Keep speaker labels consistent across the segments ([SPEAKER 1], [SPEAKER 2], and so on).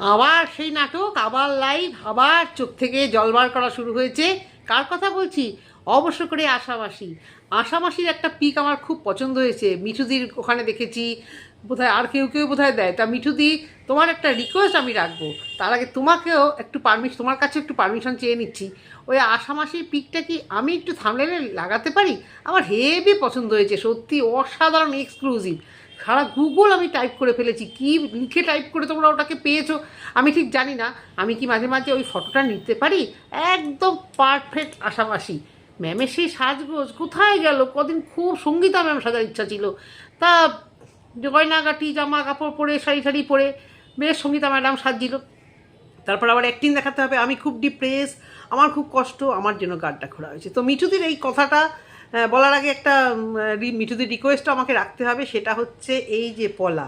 [SPEAKER 1] আবার সেই নাটক, আবার লাইভ আবার চোখ থেকে জলবার করা শুরু হয়েছে। কার কথা বলছি? অবশ্য করে আশামাসি আশামাসির একটা পিক আমার খুব পছন্দ হয়েছে। মিঠুদির ওখানে দেখেছি। বোধহয় আর কেউ কেউ বোধহয় দেয়। তা মিঠুদি, তোমার একটা রিকোয়েস্ট আমি রাখব। তার আগে তোমাকেও একটু পারমিশন তোমার কাছে একটু পারমিশন চেয়ে নিচ্ছি। ওই আশামাসির পিকটা কি আমি একটু থামলেলে লাগাতে পারি? আমার হেভি পছন্দ হয়েছে। সত্যি অসাধারণ এক্সক্লুসিভ সারা গুগল আমি টাইপ করে ফেলেছি। কি লিখে টাইপ করে তোমরা ওটাকে পেয়েছ? আমি ঠিক জানি না। আমি কি মাঝে মাঝে ওই ফটোটা নিতে পারি? একদম পারফেক্ট আশামাসি ম্যামের সেই সাজগোজ কোথায় গেল? কদিন খুব সঙ্গীতা ম্যাম সাজার ইচ্ছা ছিল। তা গয়নাগাটি জামা কাপড় পরে, শাড়ি শাড়ি পরে বেশ সঙ্গীতা ম্যাডাম সাজছিল। তারপর আবার অ্যাক্টিং দেখাতে হবে। আমি খুব ডিপ্রেস আমার খুব কষ্ট, আমার জন্য গানটা খোলা হয়েছে। তো মিঠুদির এই কথাটা বলার আগে একটা উম, রি- মিঠুদির রিকোয়েস্টও আমাকে রাখতে হবে সেটা হচ্ছে এই যে পলা।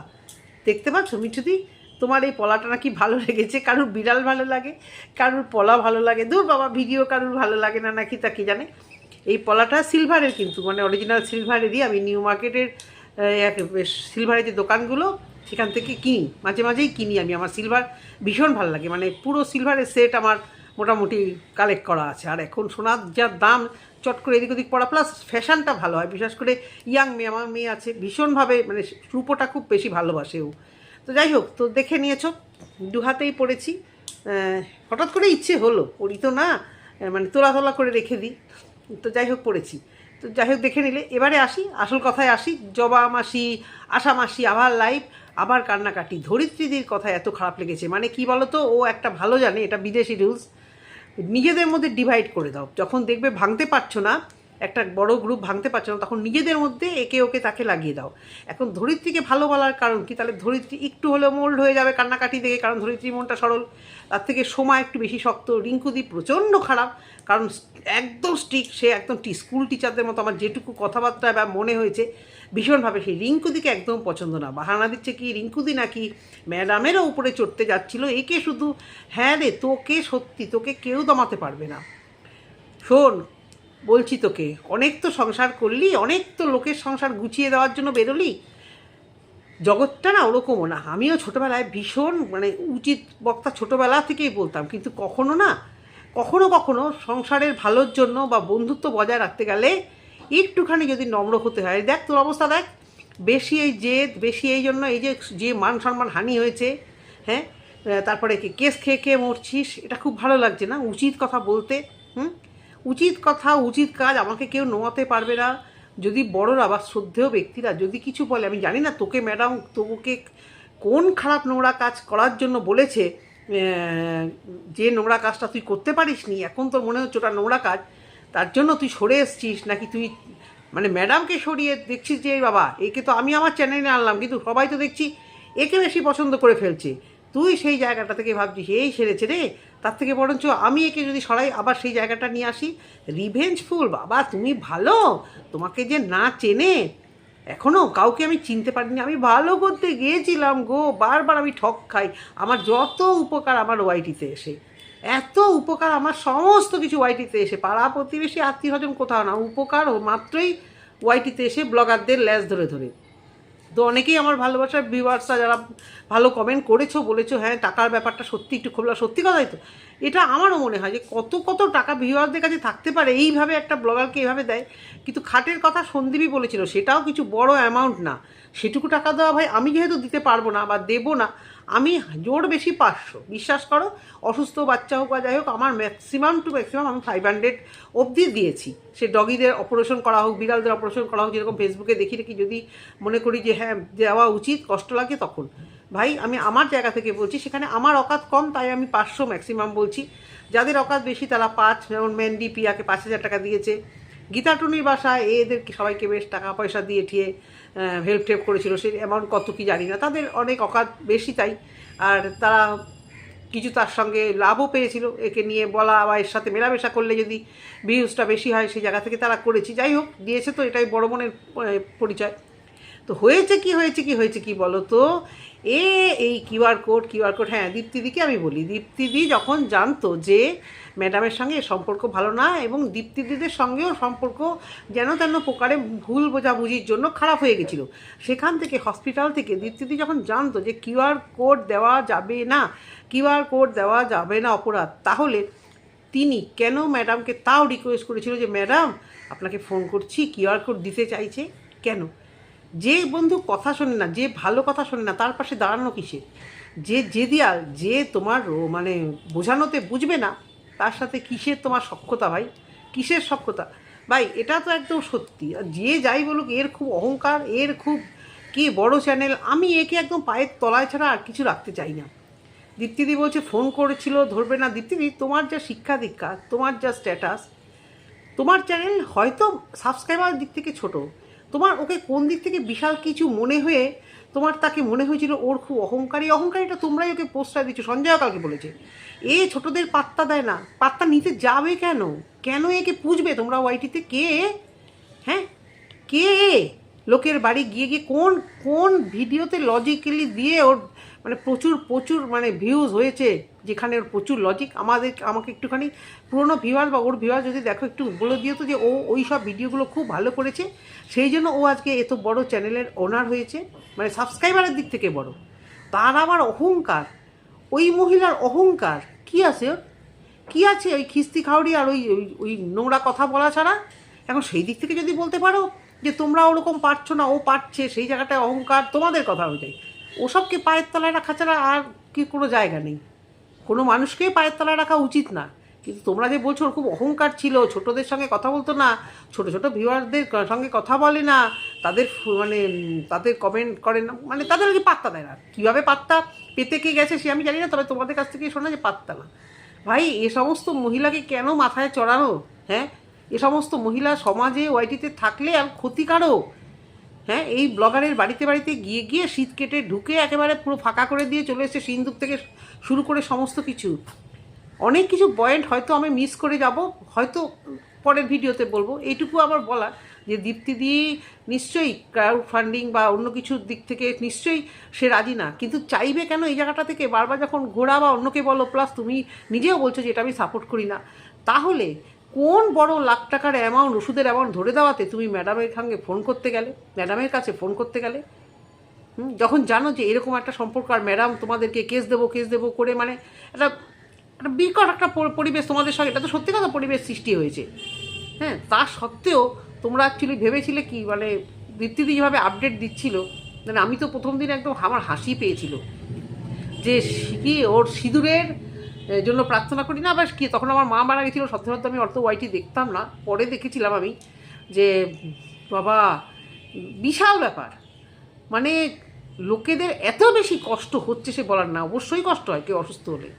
[SPEAKER 1] দেখতে পাচ্ছ মিঠুদি? তোমার এই পলাটা নাকি ভালো লেগেছে কারুর বিড়াল ভালো লাগে কারুর পলা ভালো লাগে দূর বাবা ভিডিও কারুর ভালো লাগে না নাকি তা কি জানে? এই পলাটা সিলভারের কিন্তু মানে অরিজিনাল সিলভারেরই আমি নিউ মার্কেটের সিলভারের যে দোকানগুলো সেখান থেকে কিনি মাঝে মাঝেই কিনি আমি আমার সিলভার ভীষণ ভালো লাগে মানে পুরো সিলভারের সেট আমার মোটামুটি কালেক্ট করা আছে আর এখন সোনার যা দাম চট করে এদিক ওদিক পড়া প্লাস ফ্যাশনটা ভালো হয়। বিশেষ করে ইয়াং মেয়ে, আমার মেয়ে আছে, ভীষণভাবে মানে রূপোটা খুব বেশি ভালোবাসে ও। তো যাই হোক, তো দেখে নিয়েছো, দু হাতেই পড়েছি। হঠাৎ করে ইচ্ছে হলো, পড়ি তো না মানে তোলা তোলা করে রেখে দিই। তো যাই হোক, পড়েছি। তো যাই হোক, দেখে নিলে। এবারে আসি, আসল কথায় আসি, জবা মাসি, আশা মাসি আবার লাইভ আবার কান্নাকাটি। ধরিত্রীদির কথা এত খারাপ লেগেছে। মানে কি বলো তো ও একটা ভালো জানে, এটা বিদেশি রুলস নিজেদের মধ্যে ডিভাইড করে দাও। যখন দেখবে ভাঙতে পারছ না, একটা বড় গ্রুপ ভাঙতে পারছ না, তখন নিজেদের মধ্যে একে ওকে তাকে লাগিয়ে দাও। এখন ধরিত্রীকে ভালো বলার কারণ কি? তাহলে ধরিত্রী একটু হলেও মোল্ড হয়ে যাবে কান্নাকাটি দেখে, কারণ ধরিত্রী মনটা সরল। তার থেকে সময় একটু বেশি শক্ত। রিঙ্কুদি প্রচণ্ড খারাপ, কারণ একদম স্ট্রিক সে একদম স্কুল টিচারদের মতো। আমার যেটুকু কথাবার্তা বা মনে হয়েছে ভীষণভাবে সেই রিঙ্কুদিকে একদম পছন্দ না। বাহানা দিচ্ছে কি, রিঙ্কুদি নাকি ম্যাডামেরও উপরে চড়তে যাচ্ছিল? একে শুধু হ্যাঁ রে, তোকে সত্যি, তোকে কেউ দমাতে পারবে না। শোন, বলছি তোকে, অনেক তো সংসার করলি, অনেক তো লোকের সংসার গুছিয়ে দেওয়ার জন্য বেরোলি। জগৎটা না ওরকমও না। আমিও ছোটোবেলায় ভীষণ মানে উচিত বক্তা ছোটোবেলা থেকেই বলতাম, কিন্তু কখনো না, কখনো কখনো সংসারের ভালোর জন্য বা বন্ধুত্ব বজায় রাখতে গেলে একটুখানি যদি নম্র হতে হয়, দেখ তোর অবস্থা দেখ। বেশি এই জেদ, বেশি এই জন্য এই যে যে মান সম্মান হানি হয়েছে হ্যাঁ? তারপরে কি, কেস খেয়ে খেয়ে মরছিস, এটা খুব ভালো লাগছে না? উচিত কথা বলতে, হুম? উচিত কথা, উচিত কাজ আমাকে কেউ নোয়াতে পারবে না। যদি বড়রা বা শ্রদ্ধেয় ব্যক্তিরা যদি কিছু বলে, আমি জানি না তোকে ম্যাডাম তোকে কোন খারাপ নোংরা কাজ করার জন্য বলেছে যে নোংরা কাজটা তুই করতে পারিস নি এখন তোর মনে হচ্ছে ওটা নোংরা কাজ। তার জন্য তুই সরে এসছিস? নাকি তুই মানে ম্যাডামকে সরিয়ে দেখছিস যে বাবা, একে তো আমি আমার চ্যানেলে আনলাম, কিন্তু সবাই তো দেখছি একে বেশি পছন্দ করে ফেলছে। তুই সেই জায়গাটা থেকে ভাবছিস, এই সেরেছে রে। তার থেকে বরঞ্চ আমি একে যদি সরাই, আবার সেই জায়গাটা নিয়ে আসি। রিভেঞ্জফুল, বাবা, তুমি ভালো। তোমাকে যে না চেনে এখনও কাউকে আমি চিনতে পারিনি। আমি ভালো করতে গিয়েছিলাম গো। বারবার আমি ঠক খাই। আমার যত উপকার আমার ওয়াইটিতে এসে। এত উপকার আমার সমস্ত কিছু ওয়াইটিতে এসে, পাড়া প্রতিবেশী আত্মীয় স্বজন কোথাও না, উপকার ও মাত্রই ওয়াইটিতে এসে ব্লগারদের ল্যাস ধরে ধরে। তো অনেকেই আমার ভালোবাসার ভিউয়ার্সরা যারা ভালো কমেন্ট করেছ, বলেছ হ্যাঁ টাকার ব্যাপারটা সত্যি একটু খোলা, সত্যি কথাই তো। এটা আমারও মনে হয় যে কত কত টাকা ভিউয়ারদের কাছে থাকতে পারে, এইভাবে একটা ব্লগারকে এইভাবে দেয়। কিন্তু খাটের কথা সন্দীপই বলেছিল, সেটাও কিছু বড় অ্যামাউন্ট না। সেটুকু টাকা দেওয়া ভাই, আমি যেহেতু দিতে পারব না বা দেবো না আমি জোর বেশি পাঁচশো। বিশ্বাস করো, অসুস্থ বাচ্চা হোক বা যাই হোক, আমার ম্যাক্সিমাম টু ম্যাক্সিমাম আমি ফাইভ হান্ড্রেড অবধি দিয়েছি। সে ডগিদের অপারেশন করা হোক, বিড়ালদের অপারেশন করা হোক, যেরকম ফেসবুকে দেখি দেখি যদি মনে করি যে হ্যাঁ দেওয়া উচিত, কষ্ট লাগে তখন। ভাই, আমি আমার জায়গা থেকে বলছি, সেখানে আমার অকাত কম, তাই আমি পাঁচশো ম্যাক্সিমাম বলছি। যাদের অকাত বেশি, তারা পাঁচ, যেমন ম্যান্ডি পিয়াকে পাঁচ হাজার টাকা দিয়েছে। গীতা টুনির বাসায়, এদের সবাইকে বেশ টাকা পয়সা দিয়ে, ঠিয়ে হেল্প টেল্প করেছিল, সেই অ্যামাউন্ট কত কি জানি না। তাদের অনেক অকাত বেশি তাই। আর তারা কিছু তার সঙ্গে লাভও পেয়েছিল। একে নিয়ে বলা বা এর সাথে মেলামেশা করলে যদি ভিউজটা বেশি হয়, সেই জায়গা থেকে তারা করেছি। যাই হোক, দিয়েছে তো, এটাই বড় মনের পরিচয়। তো হয়েছে কি হয়েছে কি হয়েছে কি বলো তো? এ, এই কিউআর কোড কিউআর কোড হ্যাঁ দীপ্তিদিকে আমি বলি। দীপ্তিদি যখন জানতো যে ম্যাডামের সঙ্গে সম্পর্ক ভালো না এবং দীপ্তিদিদের সঙ্গেও সম্পর্ক যেন তেন প্রকারে ভুল বোঝাবুঝির জন্য খারাপ হয়ে গেছিল, সেখান থেকে, হসপিটাল থেকে দীপ্তিদি যখন জানতো যে কিউআর কোড দেওয়া যাবে না কিউআর কোড দেওয়া যাবে না অপরাধ, তাহলে তিনি কেন ম্যাডামকে তাও রিকোয়েস্ট করেছিল যে, ম্যাডাম, আপনাকে ফোন করছি কিউআর কোড দিতে চাইছে? কেন? যে বন্ধু কথা শোনে না, যে ভালো কথা শোনে না, তার পাশে দাঁড়ানো কিসে যে যে দিয়াল, যে তোমার মানে বোঝানোতে বুঝবে না, তার সাথে কিসের তোমার সক্ষতা ভাই? কিসের সক্ষতা ভাই, এটা তো একদম সত্যি। আর যে যাই বলুক, এর খুব অহংকার, এর খুব কি বড় চ্যানেল আমি একে একদম পায়ের তলায় ছাড়া আর কিছু রাখতে চাই না। দীপ্তিদি বলছে, ফোন করেছিল, ধরবে না। দীপ্তিদি, তোমার যা শিক্ষা দীক্ষা, তোমার যা স্ট্যাটাস তোমার চ্যানেল হয়তো সাবস্ক্রাইবার দিক থেকে ছোট তোমার ওকে কোন দিক থেকে বিশাল কিছু মনে হয়ে তোমার তাকে মনে হয়েছিল ওর খুব অহংকারী? অহংকারীটা তোমরাই ওকে পোস্টার দিচ্ছ সঞ্জয় কালকে বলেছে। এ ছোটদের পাত্তা দেয় না। পাত্তা নিতে যাবে কেন? কেন একে পুজবে? তোমরা ওয়াইটিতে কে? হ্যাঁ? কে? লোকের বাড়ি গিয়ে গিয়ে কোন কোন ভিডিওতে লজিক্যালি দিয়ে ওর মানে প্রচুর প্রচুর মানে ভিউজ হয়েছে, যেখানে ওর প্রচুর লজিক আমাদের, আমাকে একটুখানি পুরোনো ভিউয়ার বা ওর ভিউয়ার যদি দেখো, একটু বলে দিও তো যে ও ওই সব ভিডিওগুলো খুব ভালো করেছে। সেই জন্য ও আজকে এত বড় চ্যানেলের ওনার হয়েছে মানে সাবস্ক্রাইবারের দিক থেকে বড়। তার আবার অহংকার। ওই মহিলার অহংকার। কি আছে ওর? কি আছে ওই খিস্তি খাওড়ি আর ওই ওই ওই নোংরা কথা বলা ছাড়া? এখন সেই দিক থেকে যদি বলতে পারো যে তোমরা ওরকম পারছ না, ও পারছে, সেই জায়গাটায় অহংকার তোমাদের কথা অনুযায়ী ওসবকে পায়ের তলায় রাখা ছাড়া আর কি কোনো জায়গা নেই। কোনো মানুষকেই পায়ের তলায় রাখা উচিত না। কিন্তু তোমরা যে বলছো ওর খুব অহংকার ছিল, ছোটদের সঙ্গে কথা বলতো না, ছোট ছোট ভিউয়ারদের সঙ্গে কথা বলে না, তাদের মানে তাদের কমেন্ট করে না মানে তাদেরকে পাত্তা দেয় না। কীভাবে পাত্তা পেতে কে গেছে সে আমি জানি না, তবে তোমাদের কাছ থেকে শোনা যে পাত্তা না। ভাই, এ সমস্ত মহিলাকে কেন মাথায় চড়ানো হ্যাঁ? এ সমস্ত মহিলা সমাজে, ওয়াইটিতে থাকলে আর ক্ষতিকারক। হ্যাঁ এই ব্লগারের বাড়িতে বাড়িতে গিয়ে গিয়ে শীত কেটে ঢুকে একেবারে পুরো ফাঁকা করে দিয়ে চলে এসেছে সিন্দুক থেকে শুরু করে সমস্ত কিছু। অনেক কিছু পয়েন্ট হয়তো আমি মিস করে যাব, হয়তো পরের ভিডিওতে বলব। এইটুকু আমার বলা যে দীপ্তি দিয়ে নিশ্চয়ই ক্রাউড ফান্ডিং বা অন্য কিছুর দিক থেকে নিশ্চয়ই সে রাজি না। কিন্তু চাইবে কেন এই জায়গাটা থেকে? বারবার যখন ঘোরা বা অন্যকে বলো প্লাস তুমি নিজেও বলছো যে এটা আমি সাপোর্ট করি না। তাহলে কোন বড় লাখ টাকার অ্যামাউন্ট ওষুধের অ্যামাউন্ট ধরে দেওয়াতে তুমি ম্যাডামের সঙ্গে ফোন করতে গেলে ম্যাডামের কাছে ফোন করতে গেলে যখন জানো যে এরকম একটা সম্পর্ক, আর ম্যাডাম তোমাদেরকে কেস দেবো কেস দেবো করে মানে একটা একটা বিকট একটা পরিবেশ তোমাদের সঙ্গে, এটা তো সত্যি কথা পরিবেশ সৃষ্টি হয়েছে। হ্যাঁ তা সত্ত্বেও তোমরা অ্যাকচুয়ালি ভেবেছিলে কি মানে দীপ্তিদি যেভাবে আপডেট দিচ্ছিল মানে আমি তো প্রথম দিন একদম আমার হাসি পেয়েছিল যে কি ওর সিঁদুরের জন্য প্রার্থনা করি না, আবার কি, তখন আমার মা মারা গেছিল, সত্যি আমি অর্থ ওয়াইটি দেখতাম না, পরে দেখেছিলাম আমি যে, বাবা, বিশাল ব্যাপার। মানে লোকেদের এত বেশি কষ্ট হচ্ছে সে বলার না, অবশ্যই কষ্ট হয় কেউ অসুস্থ হলে।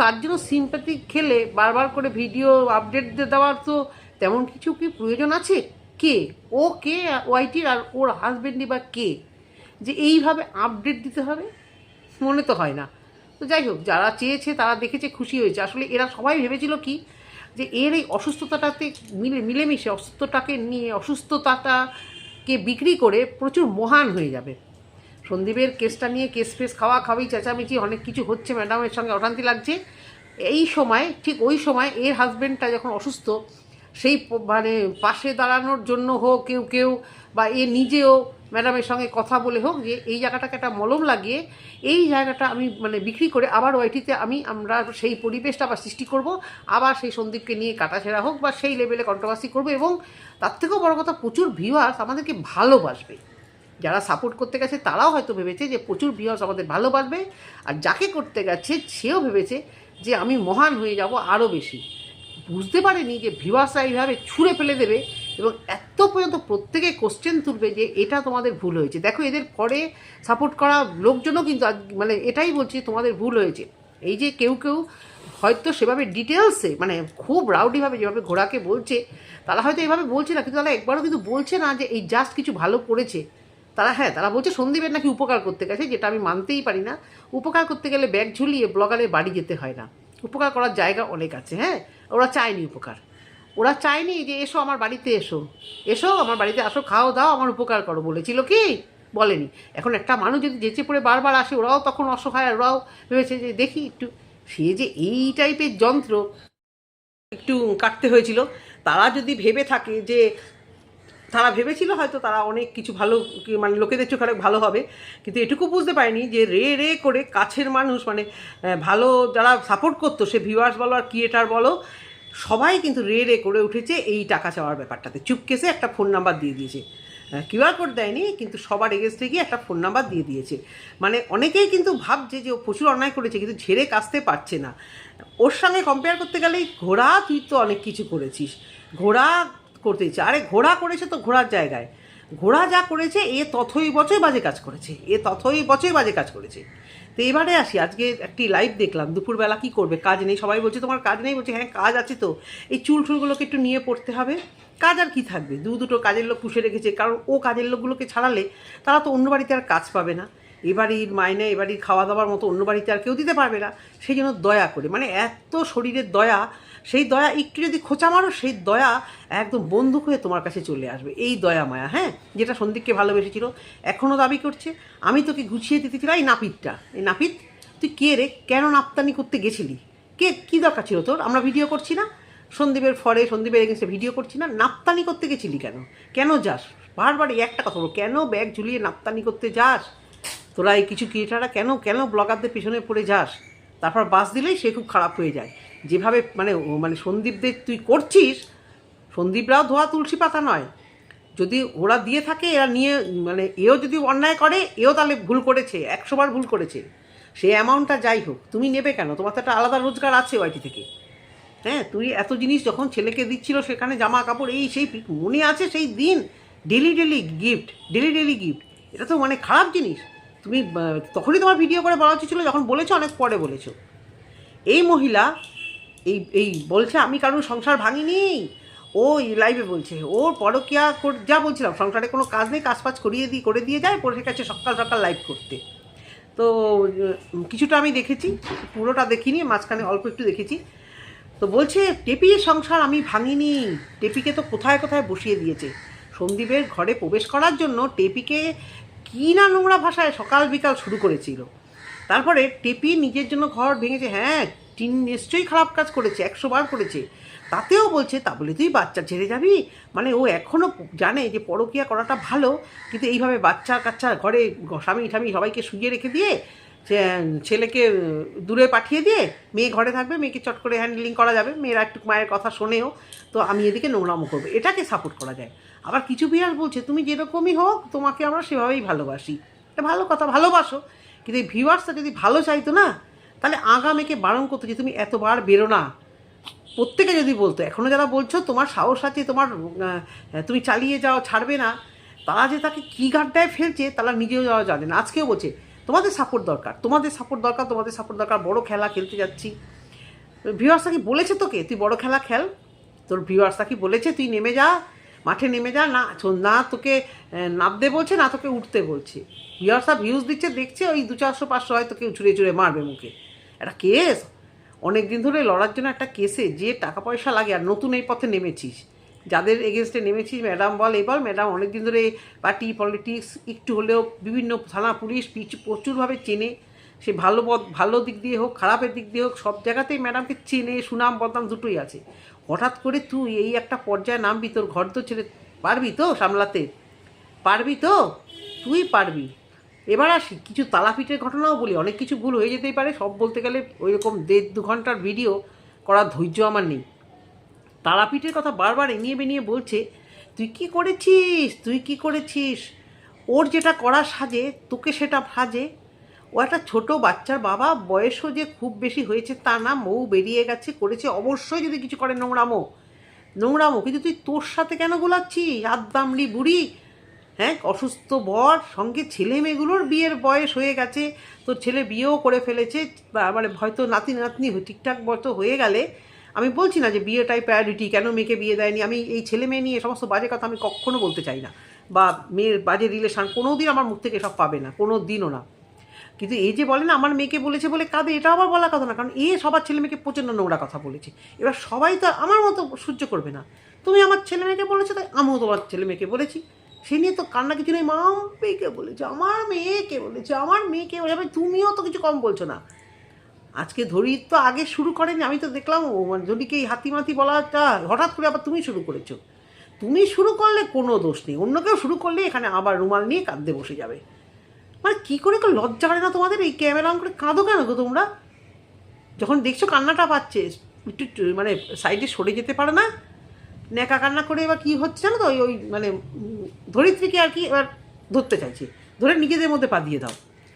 [SPEAKER 1] তার জন্য সিম্প্যাথি খেলে, বারবার করে ভিডিও আপডেট দেওয়ার তো তেমন কিছু কি প্রয়োজন আছে? কে? ও কে? ওয়াইটির আর ওর হাজবেন্ডই বা কে? যে এইভাবে আপডেট দিতে হবে? মনে তো হয় না। তো যাই হোক, যারা চেয়েছে তারা দেখেছে খুশি হয়েছে। আসলে এরা সবাই ভেবেছিল কি? যে এর এই অসুস্থতাটাতে মিলে, মিলেমিশে অসুস্থতাকে নিয়ে, অসুস্থতাটাকে বিক্রি করে প্রচুর মহান হয়ে যাবে। সন্দীপের কেসটা নিয়ে কেস ফেস খাওয়া খাওয়াই চেঁচামেচি অনেক কিছু হচ্ছে, ম্যাডামের সঙ্গে অশান্তি লাগছে। এই সময়, ঠিক ওই সময় এর হাজব্যান্ডটা যখন অসুস্থ, সেই মানে পাশে দাঁড়ানোর জন্য হোক, কেউ কেউ বা এ নিজেও ম্যাডামের সঙ্গে কথা বলে হোক যে এই জায়গাটাকে একটা মলম লাগিয়ে এই জায়গাটা আমি মানে বিক্রি করে আবার ওয়াইটিতে আমি আমরা সেই পরিবেশটা আবার সৃষ্টি করব, আবার সেই সন্দীপকে নিয়ে কাটাছেড়া হোক বা সেই লেভেলে কন্ট্রোভার্সি করব এবং তার থেকেও বড় কথা প্রচুর ভিউয়ার্স আমাদেরকে ভালোবাসবে। যারা সাপোর্ট করতে গেছে তারাও হয়তো ভেবেছে যে প্রচুর ভিউয়ার্স আমাদের ভালোবাসবে আর যাকে করতে গেছে সেও ভেবেছে যে আমি মহান হয়ে যাব আরও বেশি। বুঝতে পারেনি যে ভিউয়ার্সরা এইভাবে ছুঁড়ে ফেলে দেবে এবং এত পর্যন্ত প্রত্যেকে কোশ্চেন তুলবে যে এটা তোমাদের ভুল হয়েছে। দেখো, এদের পরে সাপোর্ট করা লোকজনও কিন্তু মানে এটাই বলছি, তোমাদের ভুল হয়েছে। এই যে কেউ কেউ হয়তো সেভাবে ডিটেলসে মানে খুব রাউডিভাবে যেভাবে ঘোড়াকে বলছে, তারা হয়তো এভাবে বলছে না, কিন্তু তারা একবারও কিন্তু বলছে না যে এই জাস্ট কিছু ভালো করেছে। তারা হ্যাঁ তারা বলছে সন্দীপের নাকি উপকার করতে গেছে, যেটা আমি মানতেই পারি না। উপকার করতে গেলে ব্যাগ ঝুলিয়ে ব্লগারের বাড়ি যেতে হয় না। উপকার করার জায়গা অনেক আছে হ্যাঁ? ওরা চায়নি উপকার। ওরা চায়নি যে এসো আমার বাড়িতে এসো। এসো, আমার বাড়িতে আসো, খাও, দাও, আমার উপকার করো বলেছিল কি? বলেনি। এখন একটা মানুষ যদি যেচে পড়ে বারবার আসে, ওরাও তখন অসহায় ওরাও ভেবেছে যে দেখি একটু, সে যে এই টাইপের যন্ত্র একটু কাটতে হয়েছিল, তারা যদি ভেবে থাকে যে, তারা ভেবেছিল হয়তো তারা অনেক কিছু ভালো মানে লোকেদের চোখে অনেক ভালো হবে, কিন্তু এটুকু বুঝতে পারেনি যে রে রে করে কাছের মানুষ মানে ভালো যারা সাপোর্ট করতো, সে ভিউয়ার্স বলো আর ক্রিয়েটার বলো সবাই কিন্তু রে রে করে উঠেছে এই টাকা চাওয়ার ব্যাপারটাতে। চুপকেসে একটা ফোন নাম্বার দিয়ে দিয়েছে। কিউআর কোড দেয়নি, কিন্তু সবার এগেনস্টে গিয়ে একটা ফোন নাম্বার দিয়ে দিয়েছে। মানে অনেকেই কিন্তু ভাবছে যে ও প্রচুর অন্যায় করেছে, কিন্তু ঝেড়ে কাচতে পারছে না। ওর সঙ্গে কম্পেয়ার করতে গেলেই ঘোড়া, তুই তো অনেক কিছু করেছিস। ঘোড়া করতে আরে ঘোড়া করেছে তো ঘোড়ার জায়গায়। ঘোড়া যা করেছে, এ তথই বছর বাজে কাজ করেছে। এ তথই বছর বাজে কাজ করেছে। তো এবারে আসি, আজকে একটি লাইভ দেখলাম, দুপুরবেলা কি করবে, কাজ নেই, সবাই বলছে তোমার কাজ নেই, বলছে হ্যাঁ কাজ আছে তো, এই চুল টুলগুলোকে একটু নিয়ে পড়তে হবে, কাজ আর কি থাকবে, দু দুটো কাজের লোক পুষে রেখেছে, কারণ ও কাজের লোকগুলোকে ছাড়ালে তারা তো অন্য বাড়িতে আর কাজ পাবে না, এবাড়ির মাইনে, এবাড়ির খাওয়া দাওয়ার মতো অন্য বাড়িতে আর কেউ দিতে পারবে না, সেই জন্য দয়া করে মানে এত শরীরের দয়া সেই দয়া, একটু যদি খোঁচা মারো, সেই দয়া একদম বন্দুক হয়ে তোমার কাছে চলে আসবে। এই দয়া মায়া হ্যাঁ? যেটা সন্দীপকে ভালোবেসেছিল এখনও দাবি করছে। আমি তোকে গুছিয়ে দিতে এই নাপিতটা। এই নাপিত, তুই কে রে? কেন নাপ্তানি করতে গেছিলি? কে, কী দরকার ছিল তোর? আমরা ভিডিও করছি না। সন্দীপের ফরে, সন্দীপের এগেন্সে ভিডিও করছি না। নাপ্তানি করতে গেছিলি কেন? কেন যাস? বারবার এই একটা কথা বলো। কেন ব্যাগ ঝুলিয়ে নাপ্তানি করতে যাস? তোরা এই কিছু ক্রিয়েটাররা কেন কেন ব্লগারদের পেছনে পড়ে যাস? তারপর বাস দিলেই সে খুব খারাপ হয়ে যায়। যেভাবে মানে মানে সন্দীপদের তুই করছিস, সন্দীপরাও ধোয়া তুলসী পাতা নয়। যদি ওরা দিয়ে থাকে, এরা নিয়ে মানে এও যদি অন্যায় করে, এও তাহলে ভুল করেছে, একশোবার ভুল করেছে। সে অ্যামাউন্টটা যাই হোক, তুমি নেবে কেন? তোমার তো একটা আলাদা রোজগার আছে ওয়াইটি থেকে। হ্যাঁ তুই এত জিনিস যখন ছেলেকে দিচ্ছিল সেখানে জামা কাপড় এই সেই মনে আছে সেই দিন? Daily daily gift, daily daily gift. এটা তো মানে খারাপ জিনিস। তুমি তখনই তোমার ভিডিও করে বলা উচিত ছিল, যখন বলেছ, অনেক পরে বলেছ। এই মহিলা এই এই, বলছে, আমি কারোর সংসার ভাঙিনি। ও লাইভে বলছে, ওর পরকিয়া কর- যা বলছিলাম, সংসারে কোনো কাজ নেই কাজ ফাজ করিয়ে দিয়ে, করে দিয়ে যায় পরে কাছে সকাল সকাল লাইভ করতে। তো কিছুটা আমি দেখেছি, পুরোটা দেখিনি, মাঝখানে অল্প একটু দেখেছি। তো বলছে, টেপির সংসার আমি ভাঙিনি, টেপিকে তো কোথায় কোথায় বসিয়ে দিয়েছে? সন্দীপের ঘরে প্রবেশ করার জন্য টেপিকে কী না নোংরা ভাষায় সকাল বিকাল শুরু করেছিল? তারপরে টেপি নিজের জন্য ঘর ভেঙেছে হ্যাঁ টিন নিশ্চয়ই খারাপ কাজ করেছে, একশো বার করেছে। তাতেও বলছে, তা বলে তুই বাচ্চা ছেড়ে যাবি? মানে ও এখনও জানে যে পরকিয়া করাটা ভালো, কিন্তু এইভাবে বাচ্চা কাচ্চা ঘরে স্বামী ঠামি সবাইকে শুয়ে রেখে দিয়ে ছেলেকে দূরে পাঠিয়ে দিয়ে মেয়ে ঘরে থাকবে, মেয়েকে চট করে হ্যান্ডেলিং করা যাবে, মেয়েরা একটু মায়ের কথা শোনেও। তো আমি এদিকে নোংরামো করব, এটাকে সাপোর্ট করা যায়। আবার কিছু বিয়ার বলছে, তুমি যেরকমই হোক, তোমাকে আমরা সেভাবেই ভালোবাসি। এটা ভালো কথা, ভালোবাসো। কিন্তু এই ভিউয়ার্সটা যদি ভালো চাইতো না তাহলে আগামীকে বারণ করতো যে তুমি এতবার বেরো না। প্রত্যেকে যদি বলতো এখনও যারা বলছো, তোমার সাহস আছে, তোমার তুমি চালিয়ে যাও, ছাড়বে না, তারা যে তাকে কী গাড্ডায় ফেলছে, তারা নিজেও যাওয়া জানে না। আজকেও বলছে, তোমাদের সাপোর্ট দরকার, তোমাদের সাপোর্ট দরকার, তোমাদের সাপোর্ট দরকার, বড় খেলা খেলতে যাচ্ছি। ভিউয়ার্সটা কি বলেছে তোকে তুই বড় খেলা খেল, তোর ভিউয়ার্সটা কি বলেছে, তুই নেমে যা, মাঠে নেমে যা, না না তোকে নামতে বলছে, না তোকে উঠতে বলছে। ভিউয়ার্সরা ভিউজ দিচ্ছে, দেখছে, ওই দু চারশো, পাঁচশো হয়তো কেউ চুড়ে চুড়ে মারবে মুখে। একটা কেস। অনেক দিন ধরে লড়ার জন্য একটা কেসে যে টাকা পয়সা লাগে আর নতুন এই পথে নেমেছিস। যাদের এগেনস্টে নেমেছিস ম্যাডাম বল, এই বল ম্যাডাম অনেক দিন ধরে পার্টি পলিটিক্স একটু হলেও বিভিন্ন থানা পুলিশ প্রচুরভাবে চেনে। সে ভালো পথ, ভালো দিক দিয়ে হোক, খারাপের দিক দিয়ে হোক, সব জায়গাতেই ম্যাডামকে চেনে, সুনাম, বদনাম দুটোই আছে। হঠাৎ করে তুই এই একটা পর্যায়ে নামবি, তোর ঘর তো ছেড়ে পারবি তো সামলাতে? পারবি তো? তুই পারবি। এবার আসি, কিছু তালাপিঠের ঘটনাও বলি, অনেক কিছু ভুল হয়ে যেতেই পারে, সব বলতে গেলে ওই রকম দেড় দু ঘণ্টার ভিডিও করার ধৈর্য আমার নেই। তারাপীঠের কথা বারবার এনিয়ে বেনিয়ে বলছে, তুই কি করেছিস? তুই কি করেছিস? ওর যেটা করা সাজে, তোকে সেটা ভাজে? ও একটা ছোট বাচ্চার বাবা, বয়সও যে খুব বেশি হয়েছে তা না, মৌ বেরিয়ে গেছে, করেছে অবশ্যই যদি কিছু করে নোংরামো। নোংরামো, কিন্তু তুই তোর সাথে কেন গোলাচ্ছিস? আদামড়ি বুড়ি হ্যাঁ অসুস্থ বর, সঙ্গে ছেলে মেয়েগুলোর বিয়ের বয়স হয়ে গেছে। তো ছেলে বিয়েও করে ফেলেছে মানে হয়তো নাতি নাতনি ঠিকঠাক মতো হয়ে গেলে, আমি বলছি না যে বিয়েটাই প্রায়োরিটি কেন মেয়েকে বিয়ে দেয়নি? আমি এই ছেলে মেয়ে নিয়ে সমস্ত বাজে কথা আমি কখনো বলতে চাই না। বা মেয়ের বাজে রিলেশান কোনো দিন আমার মুখ থেকে সব পাবে না কোনো দিনও না। কিন্তু এই যে বলে না, আমার মেয়েকে বলেছে বলে কাঁদে, এটা আবার বলা কথা না, কারণ এ সবার ছেলে মেয়েকে প্রচণ্ড নোংরা কথা বলেছে। এবার সবাই তো আমার মতো সহ্য করবে না। তুমি আমার ছেলে মেয়েকে বলেছ, তাই আমিও তোমার ছেলে মেয়েকে বলেছি। সে নিয়ে তো কান্না কিছু নেই। মাম মেয়েকে বলেছে, আমার মেয়েকে বলেছে, আমার মেয়েকে বলে এবার তুমিও তো কিছু কম বলছো না। আজকে ধরি তো আগে শুরু করেনি, আমি তো দেখলাম ও মানে ধরিকে এই হাতিমাতি বলাটা হঠাৎ করে আবার তুমি শুরু করেছ। তুমি শুরু করলে কোনো দোষ নেই অন্য কেউ শুরু করলে এখানে আবার রুমাল নিয়ে কাঁদতে বসে যাবে। মানে কী করে লজ্জা করে না তোমাদের? এই ক্যামেরা করে কাঁদো কেন গো তোমরা? যখন দেখছ কান্নাটা পাচ্ছে, একটু মানে সাইডে সরে যেতে পারে না? ন্যাকা কান্না করে এবার কী হচ্ছে জানো তো? ওই ওই মানে ধরিত্রীকে আর কি এবার ধরতে চাইছে। ধরে নিজেদের মধ্যে পা দিয়ে দাও।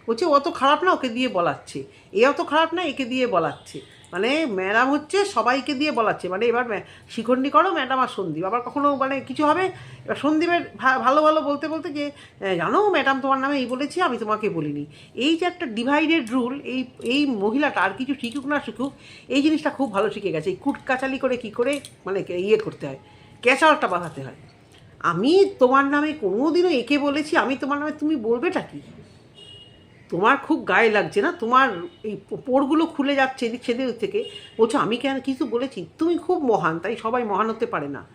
[SPEAKER 1] বলছে, অত খারাপ না, ওকে দিয়ে বলাচ্ছে। এ অত খারাপ না, একে দিয়ে বলাচ্ছে। মানে ম্যাডাম হচ্ছে সবাইকে দিয়ে বলাচ্ছে মানে এবার শিখণ্ডী করো ম্যাডাম আর সন্দীপ। আবার কখনো মানে কিছু হবে, এবার সন্দীপের ভালো ভালো বলতে বলতে যে জানো ম্যাডাম তোমার নামে এই বলেছি, আমি তোমাকে বলিনি। এই যে একটা ডিভাইডেড রুল, এই এই মহিলাটা আর কিছু শিখুক না শিখুক, এই জিনিসটা খুব ভালো শিখে গেছে। এই কুটকাচালি করে কি করে মানে ইয়ে করতে হয় ক্যাচারটা বাঁধাতে হয়। আমি তোমার নামে কোনোদিনও একে বলেছি, আমি তোমার নামে তুমি বলবেটা কি? তোমার খুব গায়ে লাগছে না? তোমার এই পো- পোরগুলো খুলে যাচ্ছে এদিক সেদিক থেকে। বলছো, আমি কেন কিছু বলেছি। তুমি খুব মহান, তাই সবাই মহান হতে পারে না।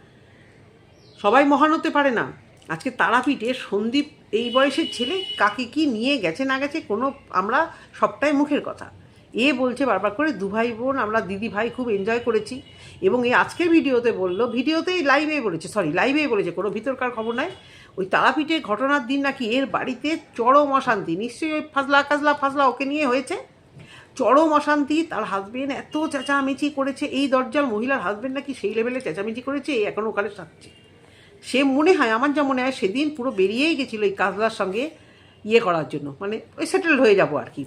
[SPEAKER 1] সবাই মহান হতে পারে না। আজকে তারাপীঠে সন্দীপ এই বয়সের ছেলে কাকে কি নিয়ে গেছে না গেছে কোনো আমরা সবটাই মুখের কথা। এ বলছে বারবার করে, দু ভাই বোন, আমরা দিদি ভাই খুব এনজয় করেছি। এবং এই আজকের ভিডিওতে বলল, ভিডিওতেই লাইভেই বলেছে সরি লাইভেই বলেছে, কোনো ভিতরকার খবর নয় ওই তারাপীঠে ঘটনার দিন নাকি এর বাড়িতে চরম অশান্তি। নিশ্চয়ই ওই ফাজলা কাজলা ফাজলা ওকে নিয়ে হয়েছে। চরম অশান্তি, তার হাজবেন্ড এত চেঁচামেচি করেছে, এই দরজার মহিলার হাজবেন্ড নাকি সেই লেভেলে চেঁচামেচি করেছে, এই এখন ওখানে থাকছে। সে মনে হয়, আমার যা মনে হয়, সেদিন পুরো বেরিয়েই গেছিল এই কাজলার সঙ্গে ইয়ে করার জন্য মানে ওই সেটেলড হয়ে যাব আর কি।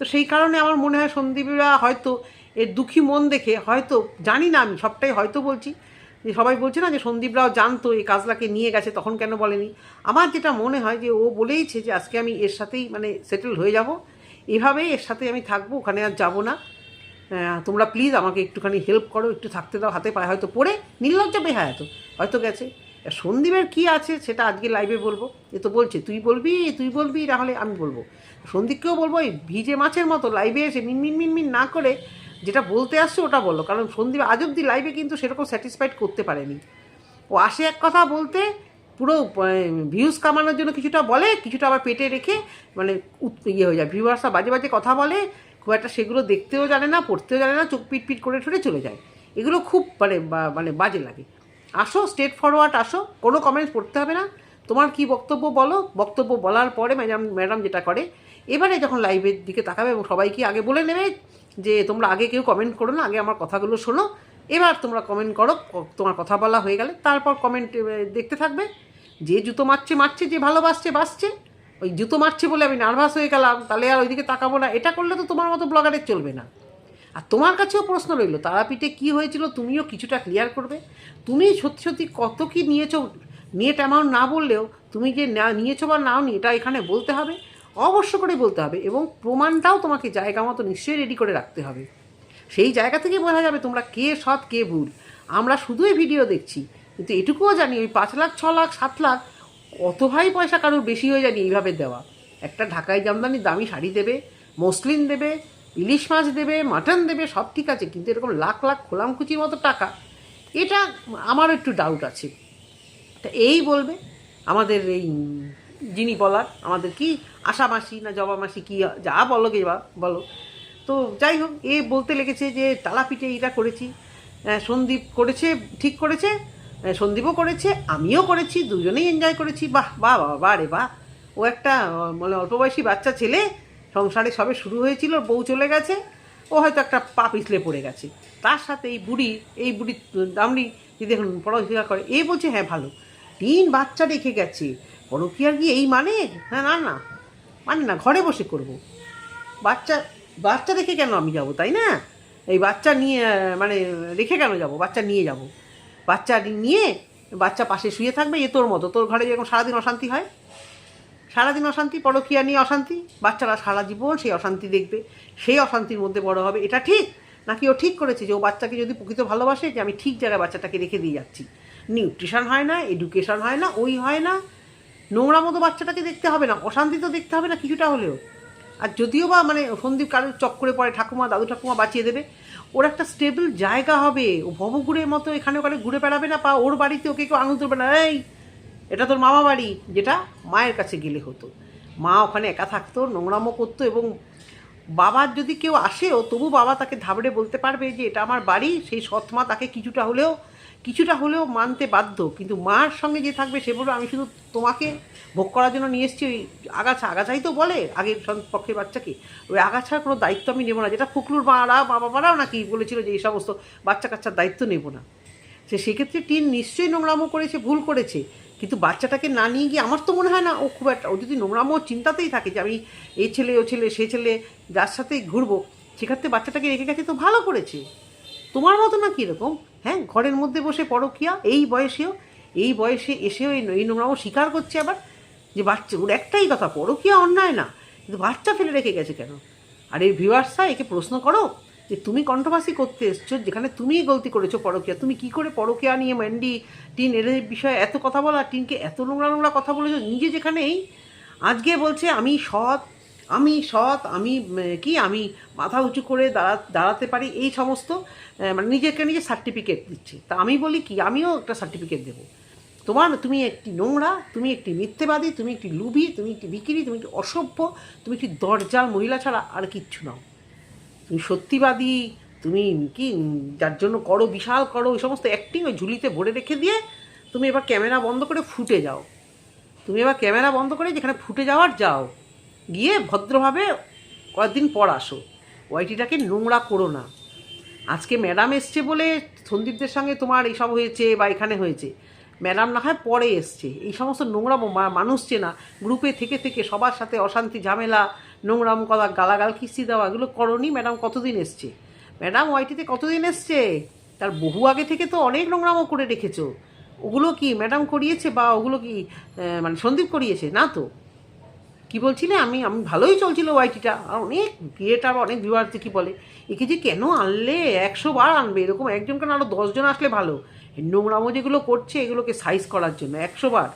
[SPEAKER 1] তো সেই কারণে আমার মনে হয় সন্দীপরা হয়তো এর দুঃখী মন দেখে হয়তো, জানি না আমি, সবটাই হয়তো বলছি যে সবাই বলছে না যে সন্দীপরাও জানতো, এই কাজলাকে নিয়ে গেছে, তখন কেন বলেনি? আমার যেটা মনে হয় যে ও বলেইছে যে আজকে আমি এর সাথেই মানে সেটেল হয়ে যাব। এভাবেই এর সাথে আমি থাকব, ওখানে আর যাব না। তোমরা প্লিজ আমাকে একটুখানি হেল্প করো, একটু থাকতে দাও, হাতে পায়ে হয়তো পড়ে নির্লজ্জ বেহায় তো, হয়তো গেছে। সন্দীপের কী আছে সেটা আজকে লাইভে বলব। এ তো বলছে, তুই বলবি তুই বলবি নাহলে আমি বলব। সন্দীপকেও বলব, এই ভিজে মাছের মতো লাইভে এসে মিনমিন মিনমিন না করে যেটা বলতে আসছে ওটা বলো, কারণ সন্দীপ আজ অব্দি লাইভে কিন্তু সেরকম স্যাটিসফাইড করতে পারেনি। ও আসে এক কথা বলতে, পুরো ভিউজ কামানোর জন্য কিছুটা বলে, কিছুটা আবার পেটে রেখে মানে ইয়ে হয়ে যায়। ভিউয়ার্সরা বাজে বাজে কথা বলে, খুব একটা সেগুলো দেখতেও জানে না, পড়তেও জানে না, চোখ পিট পিট করে ঠুরে চলে যায়। এগুলো খুব মানে মানে বাজে লাগে। আসো স্টেট ফরওয়ার্ড আসো, কোনো কমেন্টস পড়তে হবে না। তোমার কি বক্তব্য বলো? বক্তব্য বলার পরে ম্যাডাম ম্যাডাম যেটা করে, এবারে যখন লাইভের দিকে তাকাবে এবং সবাইকে আগে বলে নেবে যে তোমরা আগে কেউ কমেন্ট করো না, আগে আমার কথাগুলো শোনো। এবার তোমরা কমেন্ট করো তোমার কথা বলা হয়ে গেলে। তারপর কমেন্ট দেখতে থাকবে। যে জুতো মারছে মারছে, যে ভালোবাসছে, বাসছে। ওই জুতো মারছে বলে আমি নার্ভাস হয়ে গেলাম, তাহলে আর ওইদিকে তাকাবো না। এটা করলে তো তোমার মতো ব্লগারের চলবে না। আর তোমার কাছেও প্রশ্ন রইল, তারাপীঠে কী হয়েছিল, তুমিও কিছুটা ক্লিয়ার করবে। তুমি সত্যি সত্যি কত কি নিয়েছো নেট অ্যামাউন্ট না বললেও তুমি যে নিয়েছো বা নাও নি এটা এখানে বলতে হবে। অবশ্য করে বলতে হবে, এবং প্রমাণটাও তোমাকে জায়গা মতো নিশ্চয়ই রেডি করে রাখতে হবে। সেই জায়গা থেকে বোঝা যাবে তোমরা কে সৎ, কে ভুল। আমরা শুধুই ভিডিও দেখছি, কিন্তু এটুকুও জানি ওই পাঁচ লাখ, ছ লাখ, সাত লাখ কত ভাই পয়সা কারোর বেশি হয়ে জানি এইভাবে দেওয়া। একটা ঢাকাই জামদানি দামি শাড়ি দেবে, মসলিন দেবে, ইলিশ মাছ দেবে, মাটন দেবে, সব ঠিক আছে, কিন্তু এরকম লাখ লাখ খোলামকুচির মতো টাকা, এটা আমার একটু ডাউট আছে। তা এই বলবে আমাদের এই যিনি বলার, আমাদের কি আশা মাসি না জবা মাসি, কি যা বলো গে বা, বলো। তো যাই হোক, এ বলতে লেগেছে যে তালাপিঠে এইটা করেছি সন্দীপ করেছে, ঠিক করেছে সন্দীপও করেছে, আমিও করেছি, দুজনেই এনজয় করেছি। বাহ বাহ বাহ বা রে বাহ। ও একটা মানে অল্প বয়সী বাচ্চা ছেলে, সংসারে সবে শুরু হয়েছিল, বউ চলে গেছে, ও হয়তো একটা পা পিছলে পড়ে গেছে। তার সাথে এই বুড়ি এই বুড়ি দামড়ি যে দেখুন পড়াশোনা করে, এ বলছে হ্যাঁ ভালো। তিন বাচ্চা রেখে গেছে পরকিয়ার কি এই মানে? হ্যাঁ না না। মানে না, ঘরে বসে করব। বাচ্চা বাচ্চা রেখে কেন আমি যাব, তাই না? এই বাচ্চা নিয়ে মানে রেখে কেন যাব? বাচ্চা নিয়ে যাব। বাচ্চা নিয়ে বাচ্চা পাশে শুয়ে থাকবে, এ তোর মতো। তোর ঘরে যেরকম সারাদিন অশান্তি হয়। সারাদিন অশান্তি, পরকিয়া নিয়ে অশান্তি। বাচ্চারা সারা জীবন সেই অশান্তি দেখবে। সেই অশান্তির মধ্যে বড় হবে। এটা ঠিক? নাকি ও ঠিক করেছে যে ও বাচ্চাকে যদি প্রকৃত ভালোবাসে, যে আমি ঠিক জায়গায় বাচ্চাটাকে রেখে দিয়ে যাচ্ছি? নিউট্রিশন হয় না, এডুকেশন হয় না, ওই হয় না। নোংরা মতো বাচ্চাটাকে দেখতে হবে না অশান্তি তো দেখতে হবে না কিছুটা হলেও। আর যদিও বা মানে সন্দীপ কারোর চক্করে পড়ে, ঠাকুমা, দাদু ঠাকুমা বাঁচিয়ে দেবে, ওর একটা স্টেবল জায়গা হবে। ও ভবঘুরের মতো এখানে ওখানে ঘুরে বেড়াবে না বা ওর বাড়িতে ওকে কেউ আঙুল তুলবে না। এই, এটা তোর মামা বাড়ি, যেটা মায়ের কাছে গেলে হতো। মা ওখানে একা থাকতো, নোংরামো করতো এবং বাবার যদি কেউ আসেও, তবু বাবা তাকে ধাবড়ে বলতে পারবে যে, এটা আমার বাড়ি, সেই সৎ মা তাকে কিছুটা হলেও কিছুটা হলেও মানতে বাধ্য, কিন্তু মার সঙ্গে যে থাকবে সে বলবে, আমি শুধু তোমাকে ভোগ করার জন্য নিয়ে এসেছি। ওই আগাছা, আগাছাই তো বলে আগের পক্ষের বাচ্চাকে। ওই আগাছার কোনো দায়িত্ব আমি নেব না। যেটা ফুকলুর মারা, মা বাবারাও নাকি বলেছিল যে এই সমস্ত বাচ্চা কাচ্চার দায়িত্ব নেব না। সে সেক্ষেত্রে টিন নিশ্চয়ই নোংরামো করেছে, ভুল করেছে। কিন্তু বাচ্চাটাকে না নিয়ে গিয়ে আমার তো মনে হয় না, ও খুব একটা, ও যদি নোংরামো চিন্তাতেই থাকে যে আমি এই ছেলে, ও ছেলে, সে ছেলে, যার সাথেই ঘুরবো, সেক্ষেত্রে বাচ্চাটাকে রেখে গেছে তো ভালো করেছে। তোমার মতো না কীরকম? হ্যাঁ ঘরের মধ্যে বসে পরকিয়া এই বয়সেও, এই বয়সে এসেও এই এই নোংরামো স্বীকার করছে আবার, যে বাচ্চা, ওর একটাই কথা পরকিয়া অন্যায় না। কিন্তু বাচ্চা ফেলে রেখে গেছে কেন? আর এই ভিউয়ার্সরা একে প্রশ্ন করো যে তুমি কন্ট্রোভার্সি করতে এসছো, যেখানে তুমিই গলতি করেছ পরকিয়া তুমি কি করে পরকিয়া নিয়ে ম্যান্ডি টিন এর বিষয়ে এত কথা বলা টিনকে এত নোংরা নোংরা কথা বলেছ, নিজে যেখানেই, আজকে বলছে আমি সৎ আমি সৎ, আমি কি, আমি মাথা উঁচু করে দাঁড়া, দাঁড়াতে পারি, এই সমস্ত মানে নিজেকে নিজে সার্টিফিকেট দিচ্ছে। তা আমি বলি কি, আমিও একটা সার্টিফিকেট দেবো। তোমার, তুমি একটি নোংরা, তুমি একটি মিথ্যেবাদী, তুমি একটি লুবি, তুমি একটি বিকিরি, তুমি একটি অসভ্য, তুমি একটি দরজাল মহিলা ছাড়া আর কিচ্ছু নাও। তুমি সত্যিবাদী, তুমি কি, যার জন্য করো, বিশাল করো ওই সমস্ত অ্যাক্টিং ওই ঝুলিতে ভরে রেখে দিয়ে তুমি এবার ক্যামেরা বন্ধ করে ফুটে যাও। তুমি এবার ক্যামেরা বন্ধ করে যেখানে ফুটে যাওয়ার যাও। গিয়ে ভদ্রভাবে কয়েকদিন পর আসো। ওয়াইটিটাকে নোংরা করো না। আজকে ম্যাডাম এসছে বলে সন্দীপদের সঙ্গে তোমার এইসব হয়েছে বা এখানে হয়েছে। ম্যাডাম না হয় পরে এসছে। এই সমস্ত নোংরাম মা- মানুষ চেনা, গ্রুপে থেকে থেকে সবার সাথে অশান্তি, ঝামেলা নোংরাম কথা গালাগাল, কিস্তি দেওয়া, এগুলো করনি। ম্যাডাম কতদিন এসছে? ম্যাডাম ওয়াইটিতে কতদিন এসছে? তার বহু আগে থেকে তো অনেক নোংরামও করে রেখেছো। ওগুলো কি ম্যাডাম করিয়েছে বা ওগুলো কি মানে সন্দীপ করিয়েছে? না তো? কি বলছিলে? আমি আমি ভালোই চলছিল ওয়াইটিটা আর অনেক ক্রিয়েটার অনেক ভিউয়ার্স কি বলে, একে যে কেন আনলে? একশো বার আনবে। এরকম একজন কেন আরও দশজন আসলে ভালো। নোংরামো যেগুলো করছে, এগুলোকে সাইজ করার জন্য, একশো বার।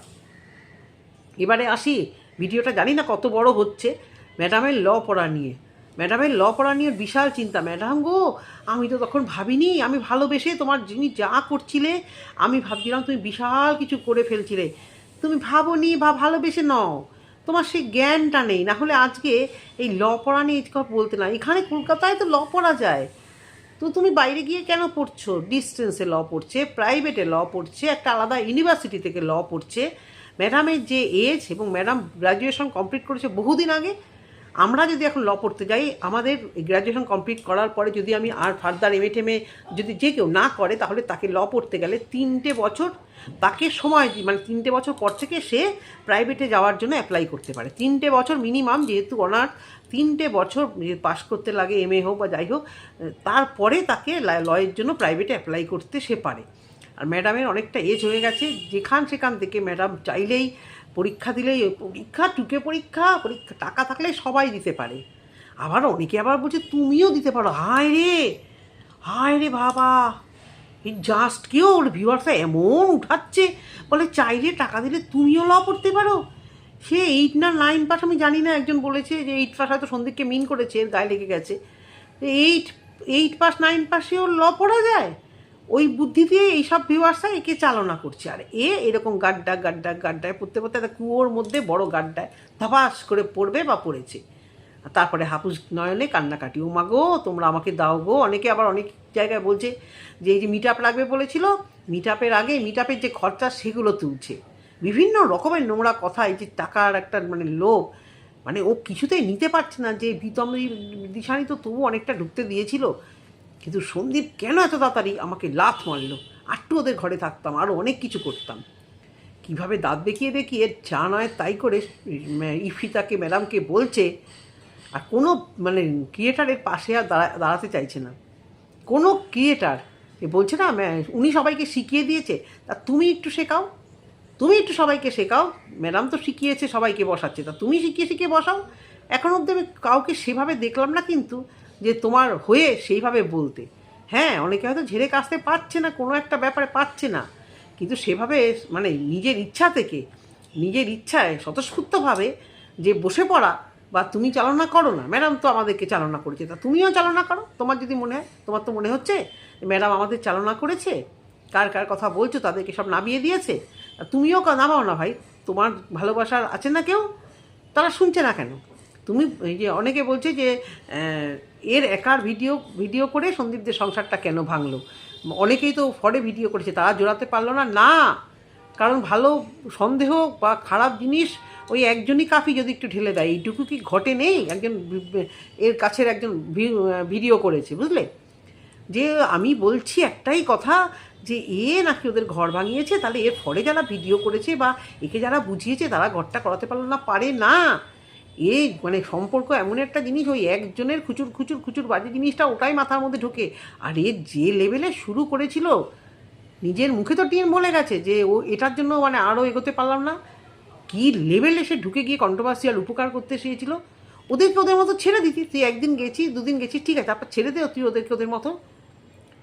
[SPEAKER 1] এবারে আসি, ভিডিওটা জানি না কত বড় হচ্ছে। ম্যাডামের ল পড়া নিয়ে। ম্যাডামের ল পড়া নিয়ে বিশাল চিন্তা। ম্যাডাম গো, আমি তো তখন ভাবিনি, আমি ভালোবেসে তোমার যিনি যা করছিলে, আমি ভাবছিলাম তুমি বিশাল কিছু করে ফেলছিলে। তুমি ভাবোনি বা ভালোবেসে নও। তোমার সেই জ্ঞানটা নেই। না হলে আজকে এই ল পড়া নিয়ে কথা বলতে না। এখানে কলকাতায় তো ল পড়া যায়। তো তুমি বাইরে গিয়ে কেন পড়ছো? ডিস্টেন্সে ল পড়ছে প্রাইভেটে ল পড়ছে, একটা আলাদা ইউনিভার্সিটি থেকে ল পড়ছে। ম্যাডামের যে এজ এবং ম্যাডাম গ্র্যাজুয়েশন কমপ্লিট করেছে বহুদিন আগে আমরা যদি এখন ল পড়তে যাই, আমাদের গ্র্যাজুয়েশন কমপ্লিট করার পরে যদি আমি আর ফার্দার এম এ টেমে যদি যে কেউ না করে, তাহলে তাকে ল পড়তে গেলে তিনটে বছর তাকে সময় মানে তিনটে বছর পর থেকে সে প্রাইভেটে যাওয়ার জন্য অ্যাপ্লাই করতে পারে। তিনটে বছর মিনিমাম যেহেতু ওনার তিনটে বছর পাস করতে লাগে এম এ হোক বা যাই হোক, তারপরে তাকে লয়ের জন্য প্রাইভেটে অ্যাপ্লাই করতে সে পারে। আর ম্যাডামের অনেকটা এজ হয়ে গেছে, যেখান সেখান থেকে ম্যাডাম চাইলেই পরীক্ষা দিলেই পরীক্ষা, টুকে পরীক্ষা পরীক্ষা, টাকা থাকলে সবাই দিতে পারে। আবার অনেকে আবার বলছে, তুমিও দিতে পারো। হায় রে! হায় রে বাবা! এই জাস্ট কেউ ওর ভিউয়ার্সটা এমন উঠাচ্ছে, বলে চাইলে টাকা দিলে তুমিও ল পড়তে পারো। সে এইট না নাইন পাস, আমি জানি না, একজন বলেছে যে এইট পাস হয়তো সন্দীপকে মিন করেছে, এর গায়ে লেগে গেছে। এইট এইট পাস নাইন পাসেও ল পড়া যায়? ওই বুদ্ধি দিয়ে এইসব ভিউয়ার্সরা একে চালনা করছে। আর এ এরকম গাড্ডা গাড্ডা, গাড্ডায় পড়তে পড়তে একটা কুয়োর মধ্যে বড় গাড্ডায় ধপাস করে পড়বে বা পড়েছে। তারপরে হাপুস নয়নে কান্নাকাটি, ও মা গো, তোমরা আমাকে দাও গো। অনেকে আবার অনেক জায়গায় বলছে যে, এই যে মিট আপ লাগবে বলেছিল মিট আপের আগে মিট আপের যে খরচা সেগুলো তুলছে। বিভিন্ন রকমের নোংরা কথা, এই যে টাকার একটা মানে লোভ মানে ও কিছুতেই নিতে পারছে না যে বিতম দিশানি তো তবু অনেকটা ঢুকতে দিয়েছিল। কিন্তু সন্দীপ কেন এত তাড়াতাড়ি আমাকে লাথ মারলো? আটটু ওদের ঘরে থাকতাম আরও অনেক কিছু করতাম। কীভাবে দাঁত দেখিয়ে দেখিয়ে যা নয় তাই করে ইফিতাকে, ম্যাডামকে বলছে, আর কোনো মানে ক্রিয়েটারের পাশে আর দাঁড়া, দাঁড়াতে চাইছে না। কোনো ক্রিয়েটার, এ বলছে না উনি সবাইকে শিখিয়ে দিয়েছে, তা তুমি একটু শেখাও। তুমি একটু সবাইকে শেখাও, ম্যাডাম তো শিখিয়েছে সবাইকে বসাচ্ছে, তা তুমি শিখিয়ে শিখিয়ে বসাও। এখন অব্দি আমি কাউকে সেভাবে দেখলাম না কিন্তু যে তোমার হয়ে সেইভাবে বলতে। হ্যাঁ অনেকে হয়তো ঝেড়ে কাশতে পারছে না, কোনো একটা ব্যাপারে পাচ্ছে না। কিন্তু সেভাবে মানে নিজের ইচ্ছা থেকে, নিজের ইচ্ছায় স্বতঃস্ফূর্তভাবে যে বসে পড়া বা তুমি চালনা করো না, ম্যাডাম তো আমাদেরকে চালনা করেছে, তা তুমিও চালনা করো। তোমার যদি মনে হয়, তোমার তো মনে হচ্ছে, ম্যাডাম আমাদের চালনা করেছে, কার কার কথা বলছো, তাদেরকে সব নামিয়ে দিয়েছে তুমিও নামাও না ভাই, তোমার ভালোবাসার আছে না কেউ? তারা শুনছে না কেন? তুমি এই যে অনেকে বলছে যে এর একার ভিডিও ভিডিও করে সন্দীপদের সংসারটা কেন ভাঙলো? অনেকেই তো ফরে ভিডিও করেছে, তারা জোড়াতে পারল না না। কারণ ভালো সন্দেহ বা খারাপ জিনিস ওই একজনই কাফি যদি একটু ঢেলে দেয়, এইটুকু কি ঘটে নেই? একজন এর কাছের একজন ভিডিও করেছে, বুঝলে? যে আমি বলছি একটাই কথা, যে এ নাকি ওদের ঘর ভাঙিয়েছে, তাহলে এর ফলে যারা ভিডিও করেছে বা একে যারা বুঝিয়েছে, তারা ঘরটা করাতে পারল না, পারে না। এ মানে সম্পর্ক এমন একটা জিনিস, ওই একজনের খুচুর খুচুর খুচুর বাজে জিনিসটা ওটাই মাথার মধ্যে ঢোকে। আর এ যে লেভেলে শুরু করেছিল, নিজের মুখে তো টিম বলে গেছে যে ও এটার জন্য মানে আরও এগোতে পারলাম না। কি লেভেলে সে ঢুকে গিয়ে কন্ট্রোভার্সিয়াল উপকার করতে চেয়েছিল, ওদেরকে ওদের মতো ছেড়ে দিতি। তুই একদিন গেছিস দুদিন গেছিস ঠিক আছে, তারপর ছেড়ে দে, তুই ওদেরকে ওদের মতো।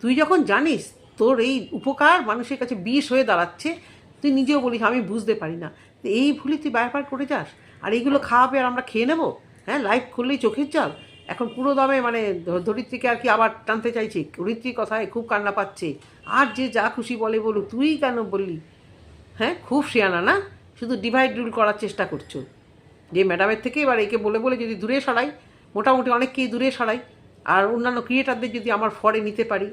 [SPEAKER 1] তুই যখন জানিস তোর এই উপকার মানুষের কাছে বিষ হয়ে দাঁড়াচ্ছে, তুই নিজেও বলিস, আমি বুঝতে পারি না। এই ভুলি তুই বারবার করে যাস। আর এইগুলো খাওয়াবে আর আমরা খেয়ে নেব? হ্যাঁ লাইভ করলেই চোখের জল। এখন পুরো দামে মানে ধরিত্রীকে আর কি আবার টানতে চাইছি। ধরিত্রীর কথায় খুব কান্না পাচ্ছে। আর যে যা খুশি বলে বলুক, তুই কেন বললি? হ্যাঁ খুব শেয়ানা না? শুধু ডিভাইড রুল করার চেষ্টা করছ। যে ম্যাডামের থেকে এবার একে বলে বলে যদি দূরে সরাই, মোটামুটি অনেককেই দূরে সরাই। আর অন্যান্য ক্রিয়েটারদের যদি আমার ফরে নিতে পারি।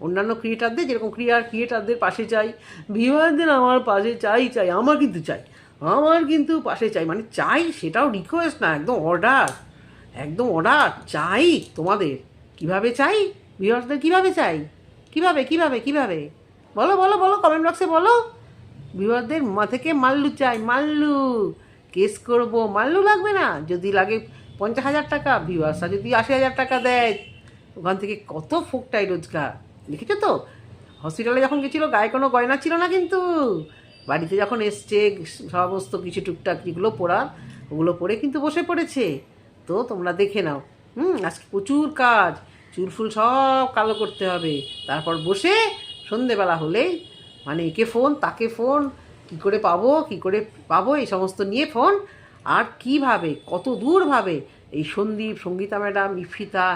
[SPEAKER 1] অন্যান্য ক্রিয়েটারদের যেরকম ক্রিয়ার ক্রিয়েটারদের পাশে চাই ভিউয়ারদের আমার পাশে চাই চাই, আমার কিন্তু চাই। আমার কিন্তু পাশে চাই মানে চাই সেটাও রিকোয়েস্ট না, একদম অর্ডার একদম অর্ডার চাই তোমাদের। কীভাবে চাই? ভিউয়ার্সদের কীভাবে চাই? কীভাবে কীভাবে কীভাবে? বলো বলো বলো কমেন্ট বক্সে বলো। ভিউয়ারদের মা থেকে মাল্লু চাই, মাল্লু। কেস করব, মাল্লু লাগবে না? যদি লাগে পঞ্চাশ হাজার টাকা ভিউয়ার্সরা যদি আশি হাজার টাকা দেয়, ওখান থেকে কত ফোকটাই রোজগার। দেখেছ তো? হসপিটালে যখন গেছিল, গায়ে কোনো গয়না ছিল না কিন্তু। বাড়িতে যখন এসছে, সমস্ত কিছু টুকটাক যেগুলো পড়ার ওগুলো পড়ে কিন্তু বসে পড়েছে। তো তোমরা দেখে নাও। হুম, আজকে প্রচুর কাজ। চুল ফুল সব কালো করতে হবে। তারপর বসে সন্ধেবেলা হলেই মানে একে ফোন, তাকে ফোন, কি করে পাবো, কি করে পাবো, এই সমস্ত নিয়ে ফোন। আর কীভাবে, কত দূরভাবে এই সন্দীপ, সঙ্গীতা ম্যাডাম, ইফিতা,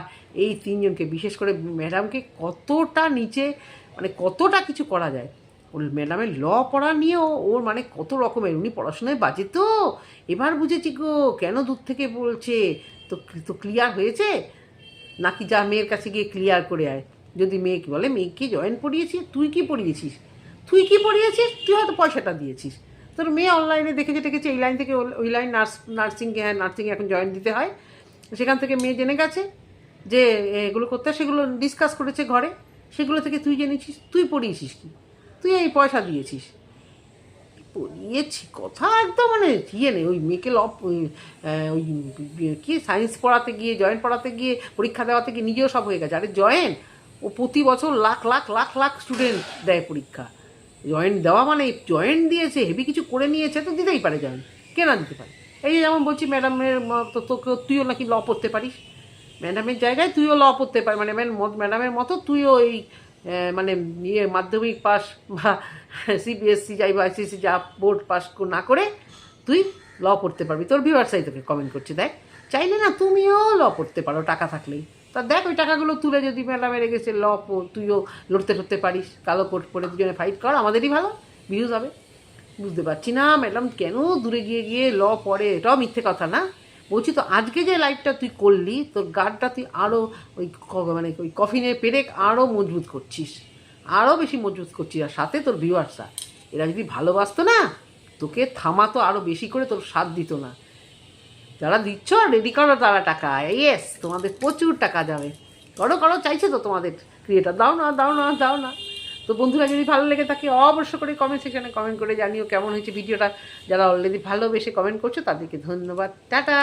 [SPEAKER 1] এই তিনজনকে, বিশেষ করে ম্যাডামকে কতটা নিচে মানে কতটা কিছু করা যায়। ম্যাডামের ল পড়া নিয়েও ওর মানে কত রকমের। উনি পড়াশোনায় বাজে তো। এবার বুঝেছি গো, কেন দূর থেকে বলছে? তো তো ক্লিয়ার হয়েছে? নাকি যা মেয়ের কাছে গিয়ে ক্লিয়ার করে আয়। যদি মেয়ে কি বলে, মেয়েকে জয়েন পড়িয়েছিস তুই কি পড়িয়েছিস? তুই কি পড়িয়েছিস? তুই হয়তো পয়সাটা দিয়েছিস। তোর মেয়ে অনলাইনে দেখেছে দেখেছে, এই লাইন থেকে ওই- লাইন নার্স নার্সিংয়ে হ্যাঁ নার্সিংয়ে এখন জয়েন দিতে হয়। সেখান থেকে মেয়ে জেনে গেছে যে, এগুলো করতে সেগুলো ডিসকাস করেছে ঘরে। সেগুলো থেকে তুই জেনেছিস, তুই পড়িয়েছিস কি? তুই এই পয়সা দিয়েছিস। পড়িয়েছি, কথা একদম মানে ইয়ে নেই। ওই মেয়েকে ল ওই ওই কি সায়েন্স পড়াতে গিয়ে জয়েন্ট পড়াতে গিয়ে, পরীক্ষা দেওয়াতে গিয়ে নিজেও সব হয়ে গেছে। আরে জয়েন ও প্রতি বছর লাখ লাখ লাখ লাখ স্টুডেন্ট দেয় পরীক্ষা। জয়েন্ট দেওয়া মানে জয়েন্ট দিয়েছে হেভি কিছু করে নিয়েছে, তো দিতেই পারে জয়েন্ট কে না দিতে পারে? এই যেমন বলছি ম্যাডামের মতো তোকে, তুইও নাকি ল পড়তে পারিস। ম্যাডামের জায়গায় তুইও ল পড়তে পারিস মানে ম্যাডামের মতো তুইও এই মানে ইয়ে মাধ্যমিক পাস বা সিবিএসসি যাই বা আইসিসি যা বোর্ড পাস না করে তুই ল পড়তে পারবি। তোর ভিউয়ার্সাই তোকে কমেন্ট করছে, দেখ। চাইলে না তুমিও ল পড়তে পারো, টাকা থাকলেই। তা দেখ ওই টাকাগুলো তুলে যদি ম্যাডামের রেগেছে ল তুইও লড়তে লড়তে পারিস। কালো কোট পরে দুজনে ফাইট কর, আমাদেরই ভালো ভিউজ হবে। বুঝতে পারছি না ম্যাডাম কেন দূরে গিয়ে গিয়ে ল পড়ে? এটাও মিথ্যে কথা না। বলছি, তো আজকে যে লাইভটা তুই করলি, তোর গার্ডটা তুই আরও ওই মানে ওই কফিনের পেরেক আরও মজবুত করছিস আরও বেশি মজবুত করছিস, আর সাথে তোর ভিউয়ার্সরা এরা যদি ভালোবাসতো না, তোকে থামাতো আরও বেশি করে, তোর সাথ দিত না। যারা দিচ্ছ রেডি করো তারা টাকা। ইয়েস তোমাদের প্রচুর টাকা যাবে। করো করো, চাইছে তো তোমাদের ক্রিয়েটার দাও না দাও না দাও না। তো বন্ধুরা, যদি ভালো লেগে থাকে অবশ্য করে কমেন্ট সেকশানে কমেন্ট করে জানিও কেমন হয়েছে ভিডিওটা যারা অলরেডি ভালোবেসে কমেন্ট করছ, তাদেরকে ধন্যবাদ। টাটা!